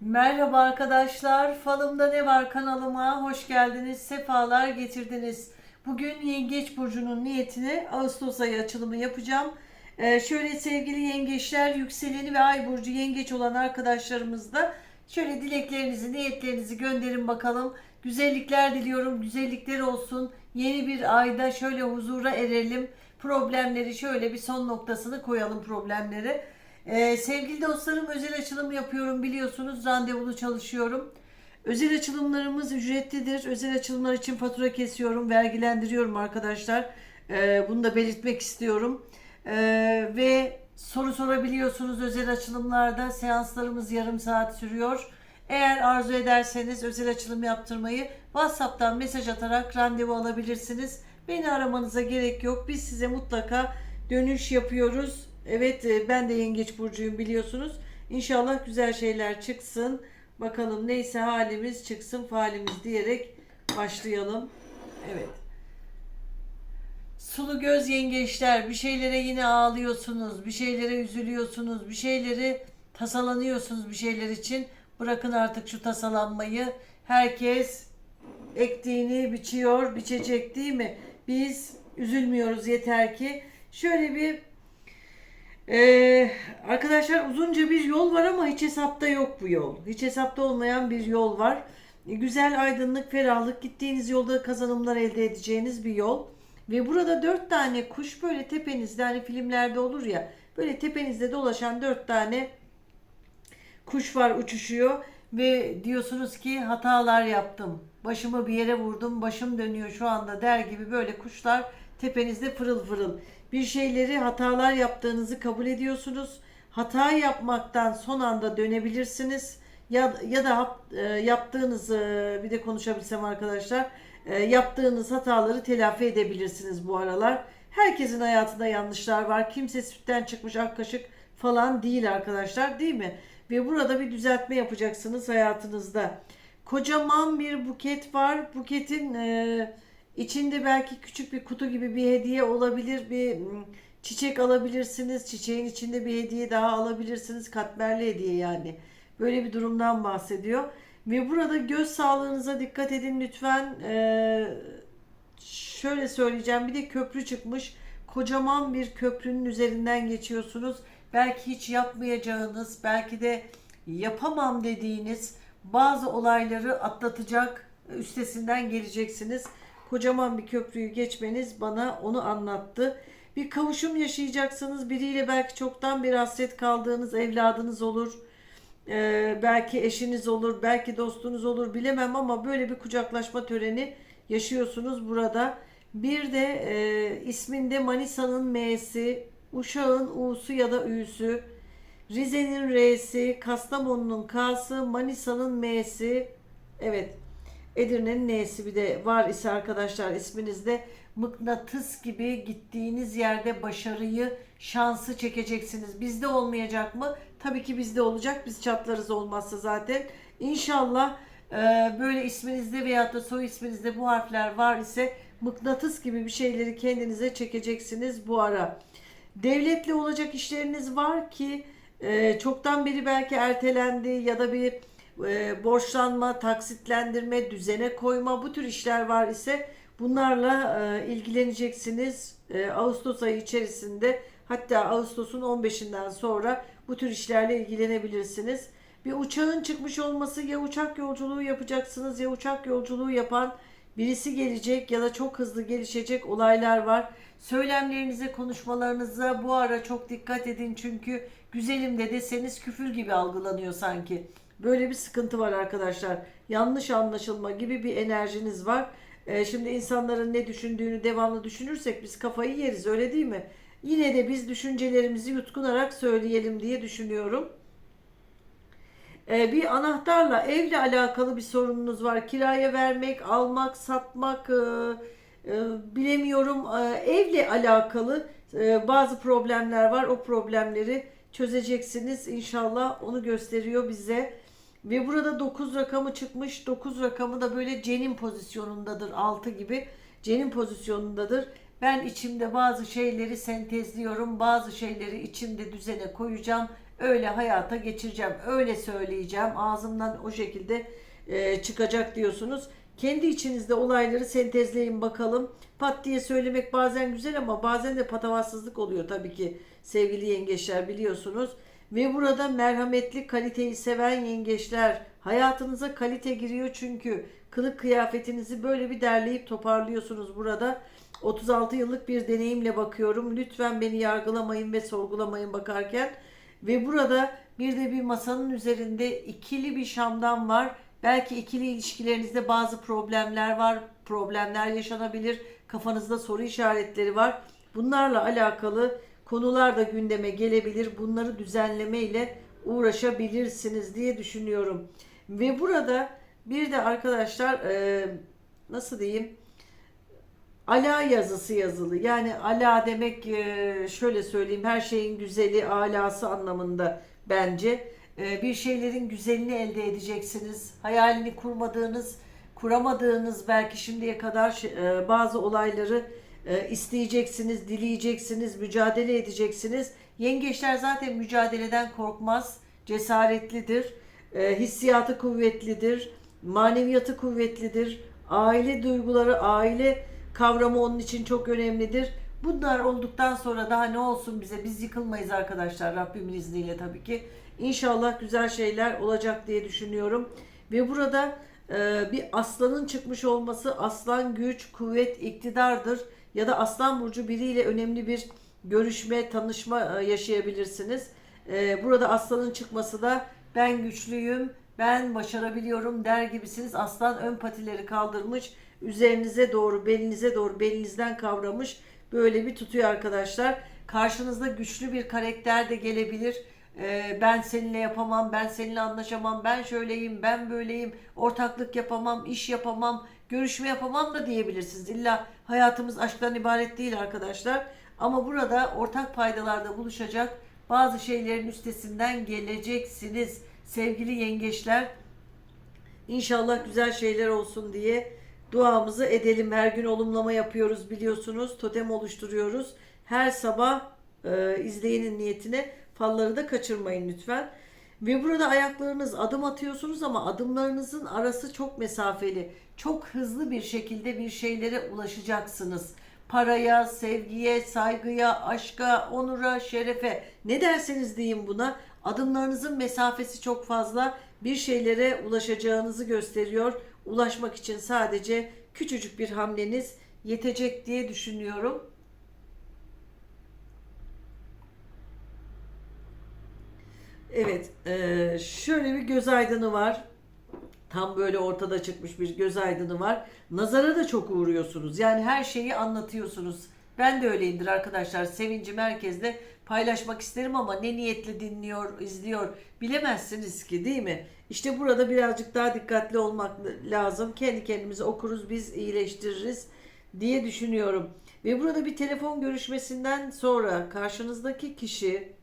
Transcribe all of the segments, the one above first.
Merhaba arkadaşlar. Falımda ne var kanalıma hoş geldiniz. Sefalar getirdiniz. Bugün Yengeç Burcu'nun niyetini Ağustos ayı açılımı yapacağım. Ee, şöyle sevgili yengeçler, yükseleni ve ay burcu yengeç olan arkadaşlarımız da şöyle dileklerinizi, niyetlerinizi gönderin bakalım. Güzellikler diliyorum, güzellikler olsun. Yeni bir ayda şöyle huzura erelim. Problemleri şöyle bir son noktasını koyalım problemleri. Ee, sevgili dostlarım özel açılım yapıyorum biliyorsunuz randevulu çalışıyorum. Özel açılımlarımız ücretlidir. Özel açılımlar için fatura kesiyorum, vergilendiriyorum arkadaşlar. Ee, bunu da belirtmek istiyorum. Ee, ve soru sorabiliyorsunuz özel açılımlarda. Seanslarımız yarım saat sürüyor. Eğer arzu ederseniz özel açılım yaptırmayı WhatsApp'tan mesaj atarak randevu alabilirsiniz. Beni aramanıza gerek yok. Biz size mutlaka dönüş yapıyoruz. Evet e, ben de yengeç burcuyum biliyorsunuz. İnşallah güzel şeyler çıksın. Bakalım neyse halimiz çıksın falimiz diyerek başlayalım. Evet. Sulu göz yengeçler bir şeylere yine ağlıyorsunuz, bir şeylere üzülüyorsunuz, bir şeyleri tasalanıyorsunuz bir şeyler için. Bırakın artık şu tasalanmayı. Herkes ektiğini biçiyor, biçecek değil mi? Biz üzülmüyoruz yeter ki. Şöyle bir ee, arkadaşlar uzunca bir yol var ama hiç hesapta yok bu yol. Hiç hesapta olmayan bir yol var. E, Güzel aydınlık, ferahlık, gittiğiniz yolda kazanımlar elde edeceğiniz bir yol. Ve burada dört tane kuş böyle tepenizde hani filmlerde olur ya böyle tepenizde dolaşan dört tane kuş var uçuşuyor ve diyorsunuz ki hatalar yaptım. Başımı bir yere vurdum, başım dönüyor şu anda der gibi böyle kuşlar tepenizde pırıl pırıl. Bir şeyleri hatalar yaptığınızı kabul ediyorsunuz. Hata yapmaktan son anda dönebilirsiniz. Ya, ya da e, yaptığınız e, bir de konuşabilsem arkadaşlar e, yaptığınız hataları telafi edebilirsiniz bu aralar. Herkesin hayatında yanlışlar var. Kimse sütten çıkmış ak kaşık falan değil arkadaşlar değil mi? Ve burada bir düzeltme yapacaksınız hayatınızda. Kocaman bir buket var. Buketin e, içinde belki küçük bir kutu gibi bir hediye olabilir. Bir çiçek alabilirsiniz. Çiçeğin içinde bir hediye daha alabilirsiniz. Katmerli hediye yani. Böyle bir durumdan bahsediyor. Ve burada göz sağlığınıza dikkat edin lütfen. Ee, şöyle söyleyeceğim. Bir de köprü çıkmış. Kocaman bir köprünün üzerinden geçiyorsunuz. Belki hiç yapmayacağınız, belki de yapamam dediğiniz bazı olayları atlatacak, üstesinden geleceksiniz. Kocaman bir köprüyü geçmeniz bana onu anlattı. Bir kavuşum yaşayacaksınız. Biriyle belki çoktan bir hasret kaldığınız evladınız olur. Ee, belki eşiniz olur, belki dostunuz olur bilemem ama böyle bir kucaklaşma töreni yaşıyorsunuz burada. Bir de e, isminde Manisa'nın M'si, Uşağın U'su ya da Ü'sü, Rize'nin R'si, Kastamonu'nun K'sı, Manisa'nın M'si, evet Edirne'nin N'si bir de var ise arkadaşlar isminizde mıknatıs gibi gittiğiniz yerde başarıyı, şansı çekeceksiniz. Bizde olmayacak mı? Tabii ki bizde olacak. Biz çatlarız olmazsa zaten. İnşallah e, böyle isminizde veyahut da soy isminizde bu harfler var ise mıknatıs gibi bir şeyleri kendinize çekeceksiniz bu ara. Devletle olacak işleriniz var ki e, çoktan beri belki ertelendi ya da bir e, borçlanma, taksitlendirme, düzene koyma bu tür işler var ise bunlarla e, ilgileneceksiniz. E, Ağustos ayı içerisinde hatta Ağustos'un 15'inden sonra bu tür işlerle ilgilenebilirsiniz. Bir uçağın çıkmış olması ya uçak yolculuğu yapacaksınız ya uçak yolculuğu yapan birisi gelecek ya da çok hızlı gelişecek olaylar var. Söylemlerinize, konuşmalarınıza bu ara çok dikkat edin çünkü güzelim de deseniz küfür gibi algılanıyor sanki. Böyle bir sıkıntı var arkadaşlar. Yanlış anlaşılma gibi bir enerjiniz var. Ee, şimdi insanların ne düşündüğünü devamlı düşünürsek biz kafayı yeriz öyle değil mi? Yine de biz düşüncelerimizi yutkunarak söyleyelim diye düşünüyorum. Ee, bir anahtarla evle alakalı bir sorununuz var. Kiraya vermek, almak, satmak, e, e, bilemiyorum. E, evle alakalı e, bazı problemler var. O problemleri çözeceksiniz. İnşallah onu gösteriyor bize. Ve burada 9 rakamı çıkmış. 9 rakamı da böyle cenin pozisyonundadır. 6 gibi cenin pozisyonundadır. Ben içimde bazı şeyleri sentezliyorum. Bazı şeyleri içimde düzene koyacağım. öyle hayata geçireceğim. Öyle söyleyeceğim. Ağzımdan o şekilde e, çıkacak diyorsunuz. Kendi içinizde olayları sentezleyin bakalım. Pat diye söylemek bazen güzel ama bazen de patavatsızlık oluyor tabii ki sevgili yengeçler biliyorsunuz. Ve burada merhametli kaliteyi seven yengeçler hayatınıza kalite giriyor çünkü kılık kıyafetinizi böyle bir derleyip toparlıyorsunuz burada. 36 yıllık bir deneyimle bakıyorum. Lütfen beni yargılamayın ve sorgulamayın bakarken. Ve burada bir de bir masanın üzerinde ikili bir şamdan var. Belki ikili ilişkilerinizde bazı problemler var. Problemler yaşanabilir. Kafanızda soru işaretleri var. Bunlarla alakalı konular da gündeme gelebilir. Bunları düzenleme ile uğraşabilirsiniz diye düşünüyorum. Ve burada bir de arkadaşlar e, nasıl diyeyim ala yazısı yazılı. Yani ala demek e, şöyle söyleyeyim her şeyin güzeli alası anlamında bence. E, Bir şeylerin güzelini elde edeceksiniz. Hayalini kurmadığınız, kuramadığınız belki şimdiye kadar bazı olayları e, isteyeceksiniz, dileyeceksiniz, mücadele edeceksiniz. Yengeçler zaten mücadeleden korkmaz, cesaretlidir, e, hissiyatı kuvvetlidir, maneviyatı kuvvetlidir. Aile duyguları, aile kavramı onun için çok önemlidir. Bunlar olduktan sonra daha ne olsun bize? Biz yıkılmayız arkadaşlar Rabbimin izniyle tabii ki. İnşallah güzel şeyler olacak diye düşünüyorum. Ve burada e, bir aslanın çıkmış olması aslan güç, kuvvet, iktidardır. Ya da aslan burcu biriyle önemli bir görüşme, tanışma e, yaşayabilirsiniz. E, burada aslanın çıkması da ben güçlüyüm, ben başarabiliyorum der gibisiniz. Aslan ön patileri kaldırmış, üzerinize doğru, belinize doğru, belinizden kavramış. Böyle bir tutuyor arkadaşlar. Karşınızda güçlü bir karakter de gelebilir. Ee, ben seninle yapamam, ben seninle anlaşamam, ben şöyleyim, ben böyleyim, ortaklık yapamam, iş yapamam, görüşme yapamam da diyebilirsiniz. İlla hayatımız aşktan ibaret değil arkadaşlar. Ama burada ortak paydalarda buluşacak bazı şeylerin üstesinden geleceksiniz sevgili yengeçler. İnşallah güzel şeyler olsun diye duamızı edelim. Her gün olumlama yapıyoruz biliyorsunuz. Totem oluşturuyoruz. Her sabah e, izleyenin niyetine falları da kaçırmayın lütfen. Ve burada ayaklarınız adım atıyorsunuz ama adımlarınızın arası çok mesafeli. Çok hızlı bir şekilde bir şeylere ulaşacaksınız. Paraya, sevgiye, saygıya, aşka, onura, şerefe ne derseniz deyin buna. Adımlarınızın mesafesi çok fazla bir şeylere ulaşacağınızı gösteriyor. Ulaşmak için sadece küçücük bir hamleniz yetecek diye düşünüyorum. Evet, eee, şöyle bir göz aydını var. Tam böyle ortada çıkmış bir göz aydını var. Nazara da çok uğruyorsunuz. Yani her şeyi anlatıyorsunuz. Ben de öyleyimdir arkadaşlar. Sevinci merkezde paylaşmak isterim ama ne niyetle dinliyor, izliyor bilemezsiniz ki değil mi? İşte burada birazcık daha dikkatli olmak lazım. Kendi kendimize okuruz, biz iyileştiririz diye düşünüyorum. Ve burada bir telefon görüşmesinden sonra karşınızdaki kişi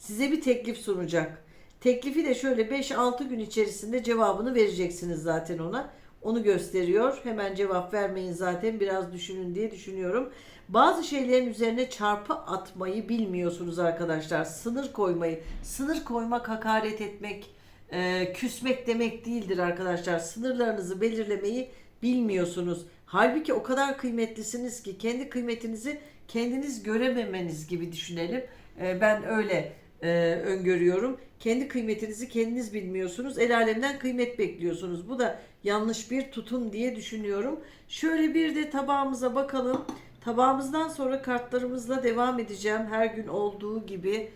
size bir teklif sunacak. Teklifi de şöyle 5-6 gün içerisinde cevabını vereceksiniz zaten ona. Onu gösteriyor. Hemen cevap vermeyin zaten biraz düşünün diye düşünüyorum. Bazı şeylerin üzerine çarpı atmayı bilmiyorsunuz arkadaşlar. Sınır koymayı. Sınır koymak hakaret etmek, e, küsmek demek değildir arkadaşlar. Sınırlarınızı belirlemeyi bilmiyorsunuz. Halbuki o kadar kıymetlisiniz ki kendi kıymetinizi kendiniz görememeniz gibi düşünelim. E, ben öyle e, öngörüyorum. Kendi kıymetinizi kendiniz bilmiyorsunuz. El alemden kıymet bekliyorsunuz. Bu da yanlış bir tutum diye düşünüyorum. Şöyle bir de tabağımıza bakalım. Tabağımızdan sonra kartlarımızla devam edeceğim. Her gün olduğu gibi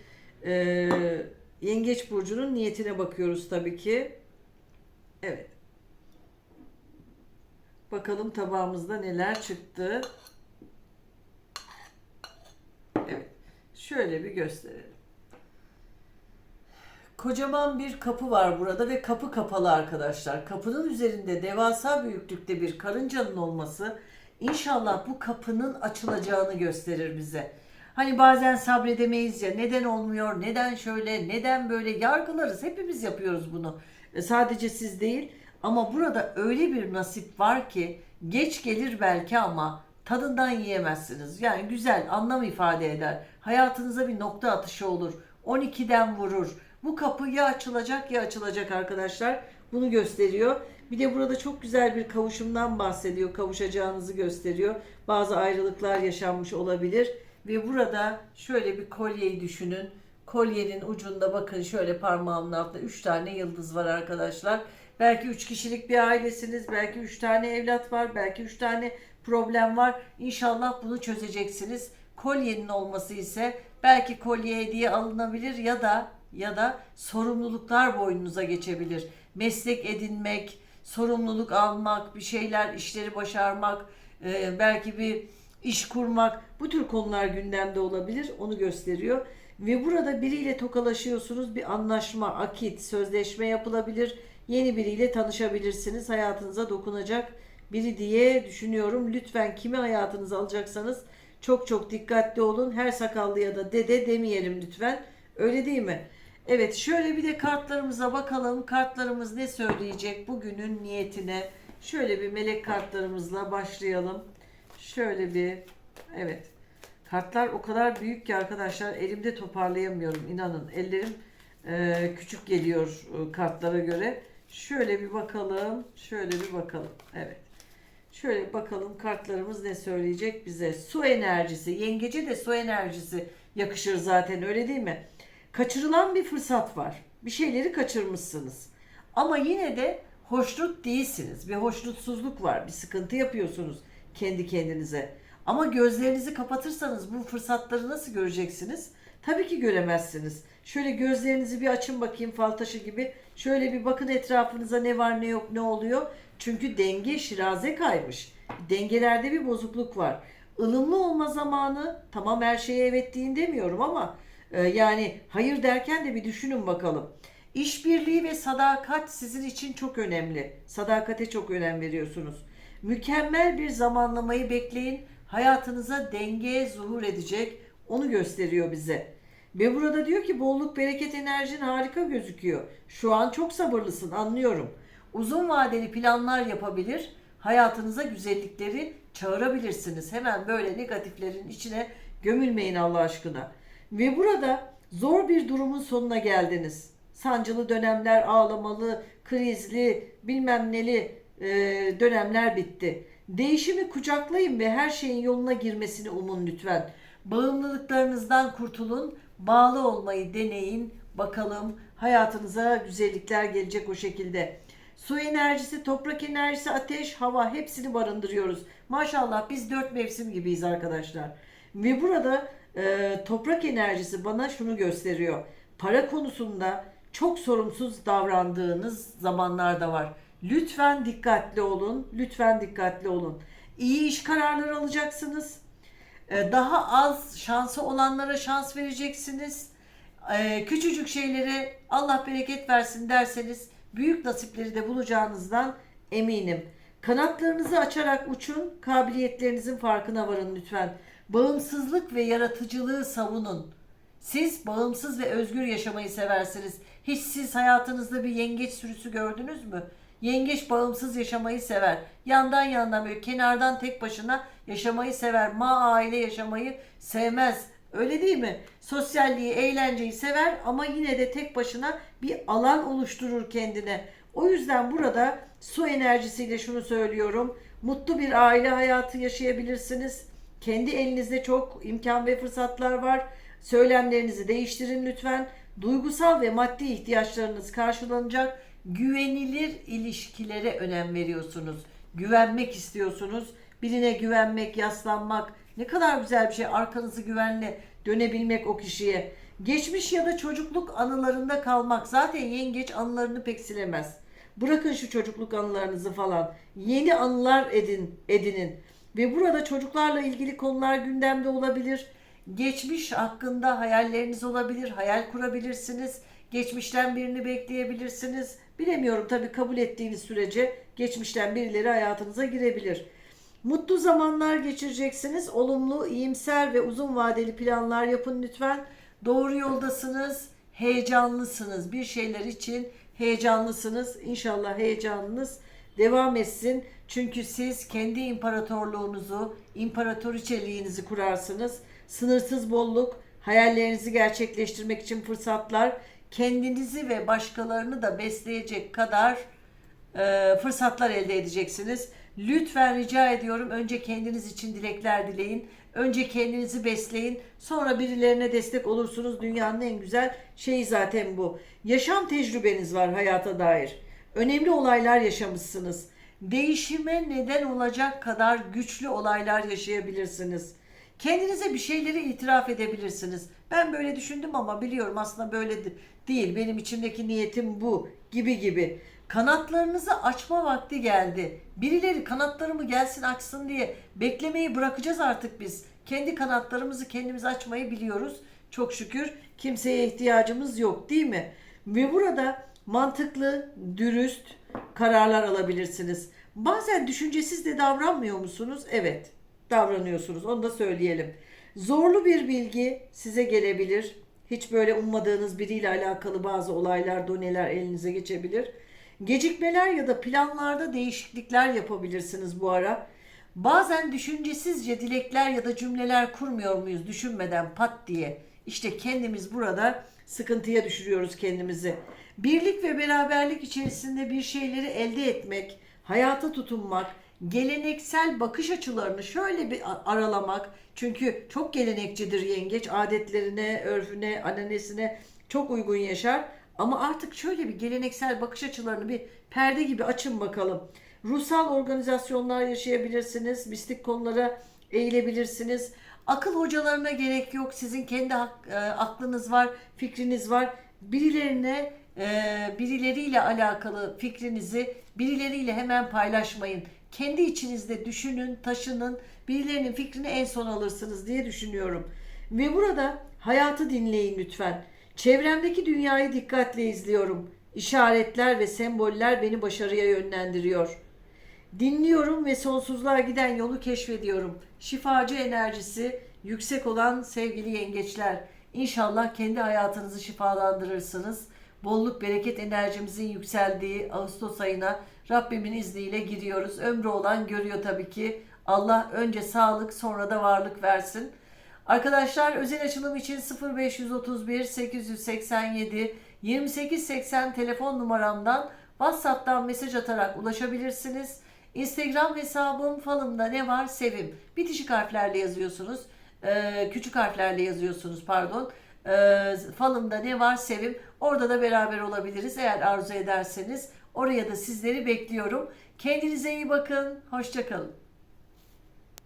e, Yengeç Burcu'nun niyetine bakıyoruz tabii ki. Evet. Bakalım tabağımızda neler çıktı. Evet. Şöyle bir gösterelim. Kocaman bir kapı var burada ve kapı kapalı arkadaşlar. Kapının üzerinde devasa büyüklükte bir karıncanın olması inşallah bu kapının açılacağını gösterir bize. Hani bazen sabredemeyiz ya neden olmuyor, neden şöyle, neden böyle yargılarız. Hepimiz yapıyoruz bunu. E, sadece siz değil ama burada öyle bir nasip var ki geç gelir belki ama tadından yiyemezsiniz. Yani güzel, anlam ifade eder. Hayatınıza bir nokta atışı olur. 12'den vurur. Bu kapı ya açılacak ya açılacak arkadaşlar. Bunu gösteriyor. Bir de burada çok güzel bir kavuşumdan bahsediyor. Kavuşacağınızı gösteriyor. Bazı ayrılıklar yaşanmış olabilir. Ve burada şöyle bir kolyeyi düşünün. Kolyenin ucunda bakın şöyle parmağımın altında 3 tane yıldız var arkadaşlar. Belki 3 kişilik bir ailesiniz. Belki 3 tane evlat var. Belki 3 tane problem var. İnşallah bunu çözeceksiniz. Kolyenin olması ise belki kolye hediye alınabilir ya da ya da sorumluluklar boynunuza geçebilir. Meslek edinmek, sorumluluk almak, bir şeyler, işleri başarmak, e, belki bir iş kurmak bu tür konular gündemde olabilir. Onu gösteriyor. Ve burada biriyle tokalaşıyorsunuz. Bir anlaşma, akit, sözleşme yapılabilir. Yeni biriyle tanışabilirsiniz. Hayatınıza dokunacak biri diye düşünüyorum. Lütfen kimi hayatınıza alacaksanız çok çok dikkatli olun. Her sakallı ya da dede demeyelim lütfen. Öyle değil mi? Evet şöyle bir de kartlarımıza bakalım. Kartlarımız ne söyleyecek bugünün niyetine? Şöyle bir melek kartlarımızla başlayalım. Şöyle bir evet. Kartlar o kadar büyük ki arkadaşlar elimde toparlayamıyorum inanın. Ellerim e, küçük geliyor e, kartlara göre. Şöyle bir bakalım. Şöyle bir bakalım. Evet. Şöyle bakalım kartlarımız ne söyleyecek bize. Su enerjisi. Yengece de su enerjisi yakışır zaten öyle değil mi? Kaçırılan bir fırsat var. Bir şeyleri kaçırmışsınız. Ama yine de hoşnut değilsiniz. Bir hoşnutsuzluk var. Bir sıkıntı yapıyorsunuz kendi kendinize. Ama gözlerinizi kapatırsanız bu fırsatları nasıl göreceksiniz? Tabii ki göremezsiniz. Şöyle gözlerinizi bir açın bakayım fal taşı gibi. Şöyle bir bakın etrafınıza ne var ne yok ne oluyor. Çünkü denge şiraze kaymış. Dengelerde bir bozukluk var. Ilımlı olma zamanı tamam her şeye evet deyin demiyorum ama yani hayır derken de bir düşünün bakalım. İşbirliği ve sadakat sizin için çok önemli. Sadakate çok önem veriyorsunuz. Mükemmel bir zamanlamayı bekleyin. Hayatınıza denge zuhur edecek. Onu gösteriyor bize. Ve burada diyor ki bolluk bereket enerjin harika gözüküyor. Şu an çok sabırlısın anlıyorum. Uzun vadeli planlar yapabilir. Hayatınıza güzellikleri çağırabilirsiniz. Hemen böyle negatiflerin içine gömülmeyin Allah aşkına. Ve burada zor bir durumun sonuna geldiniz. Sancılı dönemler, ağlamalı, krizli, bilmem neli e, dönemler bitti. Değişimi kucaklayın ve her şeyin yoluna girmesini umun lütfen. Bağımlılıklarınızdan kurtulun, bağlı olmayı deneyin. Bakalım hayatınıza güzellikler gelecek o şekilde. Su enerjisi, toprak enerjisi, ateş, hava hepsini barındırıyoruz. Maşallah biz dört mevsim gibiyiz arkadaşlar. Ve burada e, toprak enerjisi bana şunu gösteriyor. Para konusunda çok sorumsuz davrandığınız zamanlar da var. Lütfen dikkatli olun. Lütfen dikkatli olun. İyi iş kararları alacaksınız. E, daha az şansı olanlara şans vereceksiniz. E, küçücük şeylere Allah bereket versin derseniz büyük nasipleri de bulacağınızdan eminim. Kanatlarınızı açarak uçun, kabiliyetlerinizin farkına varın lütfen. Bağımsızlık ve yaratıcılığı savunun. Siz bağımsız ve özgür yaşamayı seversiniz. Hiç siz hayatınızda bir yengeç sürüsü gördünüz mü? Yengeç bağımsız yaşamayı sever. Yandan yandan böyle kenardan tek başına yaşamayı sever. Ma aile yaşamayı sevmez. Öyle değil mi? Sosyalliği, eğlenceyi sever ama yine de tek başına bir alan oluşturur kendine. O yüzden burada su enerjisiyle şunu söylüyorum. Mutlu bir aile hayatı yaşayabilirsiniz. Kendi elinizde çok imkan ve fırsatlar var. Söylemlerinizi değiştirin lütfen. Duygusal ve maddi ihtiyaçlarınız karşılanacak. Güvenilir ilişkilere önem veriyorsunuz. Güvenmek istiyorsunuz. Birine güvenmek, yaslanmak ne kadar güzel bir şey. Arkanızı güvenle dönebilmek o kişiye. Geçmiş ya da çocukluk anılarında kalmak. Zaten yengeç anılarını pek silemez. Bırakın şu çocukluk anılarınızı falan. Yeni anılar edin, edinin. Ve burada çocuklarla ilgili konular gündemde olabilir. Geçmiş hakkında hayalleriniz olabilir. Hayal kurabilirsiniz. Geçmişten birini bekleyebilirsiniz. Bilemiyorum tabii kabul ettiğiniz sürece geçmişten birileri hayatınıza girebilir. Mutlu zamanlar geçireceksiniz. Olumlu, iyimser ve uzun vadeli planlar yapın lütfen. Doğru yoldasınız. Heyecanlısınız. Bir şeyler için heyecanlısınız. İnşallah heyecanınız devam etsin. Çünkü siz kendi imparatorluğunuzu, imparatoriçeliğinizi kurarsınız. Sınırsız bolluk, Hayallerinizi gerçekleştirmek için fırsatlar, kendinizi ve başkalarını da besleyecek kadar e, fırsatlar elde edeceksiniz. Lütfen rica ediyorum önce kendiniz için dilekler dileyin. Önce kendinizi besleyin. Sonra birilerine destek olursunuz. Dünyanın en güzel şeyi zaten bu. Yaşam tecrübeniz var hayata dair. Önemli olaylar yaşamışsınız. Değişime neden olacak kadar güçlü olaylar yaşayabilirsiniz. Kendinize bir şeyleri itiraf edebilirsiniz. Ben böyle düşündüm ama biliyorum aslında böyle de- değil. Benim içimdeki niyetim bu gibi gibi. Kanatlarınızı açma vakti geldi. Birileri kanatlarımı gelsin açsın diye beklemeyi bırakacağız artık biz. Kendi kanatlarımızı kendimiz açmayı biliyoruz. Çok şükür kimseye ihtiyacımız yok değil mi? Ve burada mantıklı, dürüst kararlar alabilirsiniz. Bazen düşüncesiz de davranmıyor musunuz? Evet, davranıyorsunuz. Onu da söyleyelim. Zorlu bir bilgi size gelebilir. Hiç böyle ummadığınız biriyle alakalı bazı olaylar, doneler elinize geçebilir. Gecikmeler ya da planlarda değişiklikler yapabilirsiniz bu ara. Bazen düşüncesizce dilekler ya da cümleler kurmuyor muyuz düşünmeden pat diye. İşte kendimiz burada sıkıntıya düşürüyoruz kendimizi. Birlik ve beraberlik içerisinde bir şeyleri elde etmek, hayata tutunmak, geleneksel bakış açılarını şöyle bir aralamak. Çünkü çok gelenekçidir yengeç. Adetlerine, örfüne, ananesine çok uygun yaşar. Ama artık şöyle bir geleneksel bakış açılarını bir perde gibi açın bakalım. Ruhsal organizasyonlar yaşayabilirsiniz. Mistik konulara eğilebilirsiniz. Akıl hocalarına gerek yok. Sizin kendi e, aklınız var, fikriniz var. Birilerine, e, birileriyle alakalı fikrinizi birileriyle hemen paylaşmayın. Kendi içinizde düşünün, taşının. Birilerinin fikrini en son alırsınız diye düşünüyorum. Ve burada hayatı dinleyin lütfen. Çevremdeki dünyayı dikkatle izliyorum. İşaretler ve semboller beni başarıya yönlendiriyor. Dinliyorum ve sonsuzluğa giden yolu keşfediyorum. Şifacı enerjisi yüksek olan sevgili yengeçler. İnşallah kendi hayatınızı şifalandırırsınız. Bolluk bereket enerjimizin yükseldiği Ağustos ayına Rabbimin izniyle giriyoruz. Ömrü olan görüyor tabii ki. Allah önce sağlık sonra da varlık versin. Arkadaşlar özel açılım için 0531 887 2880 telefon numaramdan WhatsApp'tan mesaj atarak ulaşabilirsiniz. Instagram hesabım falımda ne var sevim. Bitişik harflerle yazıyorsunuz. Ee, küçük harflerle yazıyorsunuz pardon. Ee, falımda ne var sevim. Orada da beraber olabiliriz eğer arzu ederseniz. Oraya da sizleri bekliyorum. Kendinize iyi bakın. Hoşçakalın.